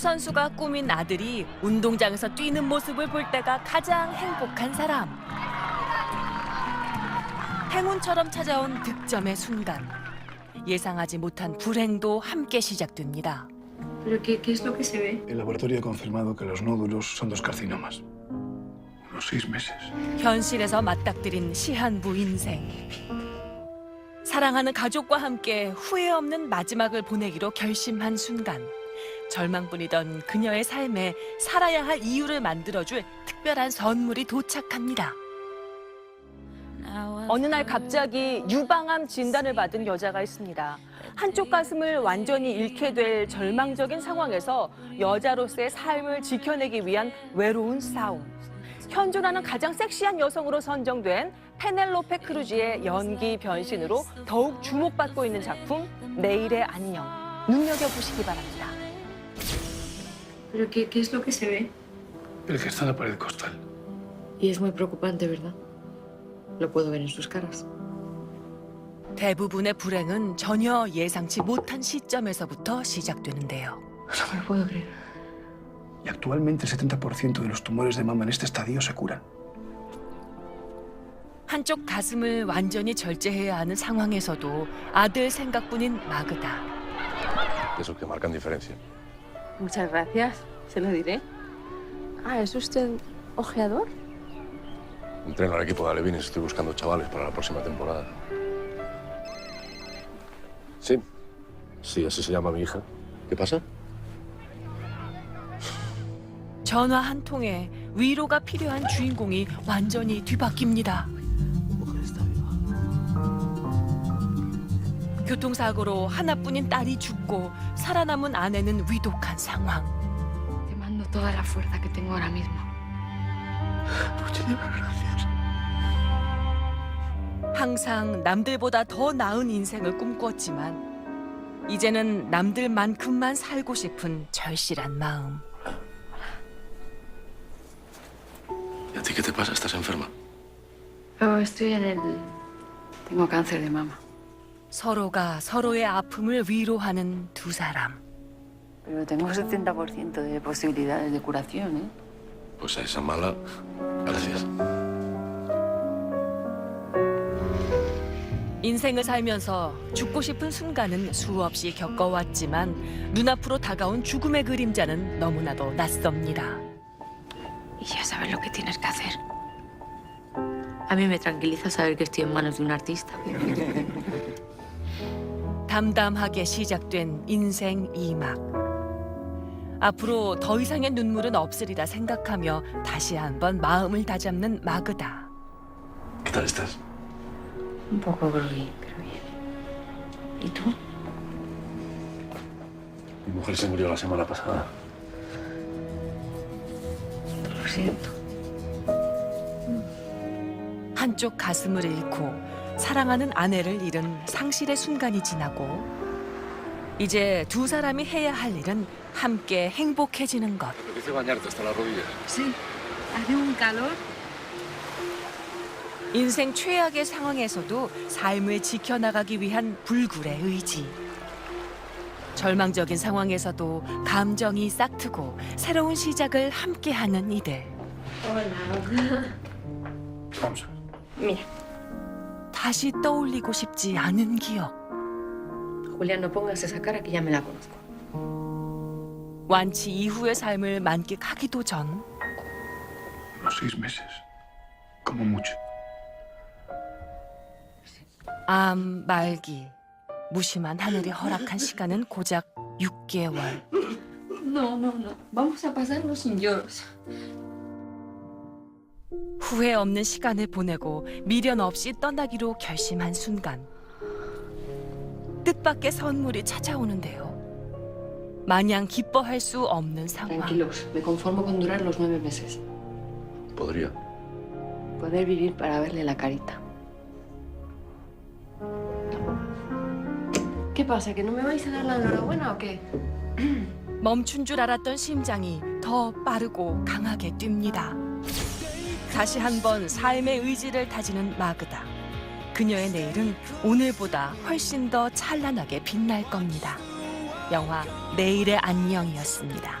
선수가 꾸민 아들이 운동장에서 뛰는 모습을 볼 때가 가장 행복한 사람. 행운처럼 찾아온 득점의 순간. 예상하지 못한 불행도 함께 시작됩니다. ¿Pero qué, qué es lo que se ve? El laboratorio ha confirmado que los nódulos son dos carcinomas. Unos seis meses. 현실에서 맞닥뜨린 시한부 인생. 사랑하는 가족과 함께 후회 없는 마지막을 보내기로 결심한 순간. 절망뿐이던 그녀의 삶에 살아야 할 이유를 만들어줄 특별한 선물이 도착합니다. 어느 날 갑자기 유방암 진단을 받은 여자가 있습니다. 한쪽 가슴을 완전히 잃게 될 절망적인 상황에서 여자로서의 삶을 지켜내기 위한 외로운 싸움. 현존하는 가장 섹시한 여성으로 선정된 페넬로페 크루지의 연기 변신으로 더욱 주목받고 있는 작품 내일의 안녕. 눈여겨보시기 바랍니다. ¿Pero qué, qué es lo que se ve? El que está en la pared costal. Y es muy preocupante, ¿verdad? Lo puedo ver en sus caras. 대부분의 불행은 전혀 예상치 못한 시점에서부터 시작되는데요. No me lo puedo creer. Y actualmente el 70% de los tumores de mama en este estadio se curan. 한쪽 가슴을 완전히 절제해야 하는 상황에서도 아들 생각뿐인 마그다. Esos que marcan diferencia. Muchas gracias, se lo diré. Ah, ¿es usted ojeador? Entreno al equipo de Alevines, estoy buscando chavales para la próxima temporada. Sí, sí, así se llama mi hija. ¿Qué pasa? 전화 한 통에 위로가 필요한 주인공이 완전히 뒤바뀝니다. 교통사고로 하나뿐인 딸이 죽고 살아남은 아내는 위독한 상황. Te mando toda la fuerza que tengo ahora mismo. 항상 남들보다 더 나은 인생을 꿈꾸었지만 이제는 남들만큼만 살고 싶은 절실한 마음. ¿Y a ti qué te pasa? ¿Estás enferma? Oh, estoy en el... Tengo cáncer de mama. 서로가 서로의 아픔을 위로하는 두 사람. Pero tengo 70% de posibilidades de curación, ¿eh? Pues a esa mala, gracias. 인생을 살면서 죽고 싶은 순간은 수없이 겪어왔지만 눈앞으로 다가온 죽음의 그림자는 너무나도 낯섭니다. Y ya sabes lo que tienes que hacer. A mí me tranquiliza saber que estoy en manos de un artista. 담담하게 시작된 인생 이막 앞으로 더 이상의 눈물은 없으리라 생각하며 다시 한번 마음을 다잡는 마그다. ¿Qué tal estás? Un poco groggy, pero bien. ¿Y tú? Mi mujer se murió la semana pasada. Lo siento. 한쪽 가슴을 잃고 사랑하는 아내를 잃은 상실의 순간이 지나고 이제 두 사람이 해야 할 일은 함께 행복해지는 것. Sí. Hace un calor. 인생 최악의 상황에서도 삶을 지켜나가기 위한 불굴의 의지. 절망적인 상황에서도 감정이 싹트고 새로운 시작을 함께하는 이들. Vamos a ver. Mira, 다시 떠올리고 싶지 않은 기억. Julián, no pongas esa cara que ya me la conozco. 완치 이후의 삶을 만끽하기도 전 Unos seis meses. Como mucho. 암 말기. 무심한 하늘이 허락한 시간은 고작 6개월. No, no, no. Vamos a pasarlo sin lloros. 후회 없는 시간을 보내고 미련 없이 떠나기로 결심한 순간 뜻밖의 선물이 찾아오는데요. 마냥 기뻐할 수 없는 상황. Tranquilos, me conformo con durar los nueve meses. Podría. Poder vivir para verle la carita. ¿Qué pasa? ¿Que no me vais a dar la enhorabuena o qué? 멈춘 줄 알았던 심장이 더 빠르고 강하게 뜁니다. 다시 한번 삶의 의지를 다지는 마그다. 그녀의 내일은 오늘보다 훨씬 더 찬란하게 빛날 겁니다. 영화 내일의 안녕이었습니다.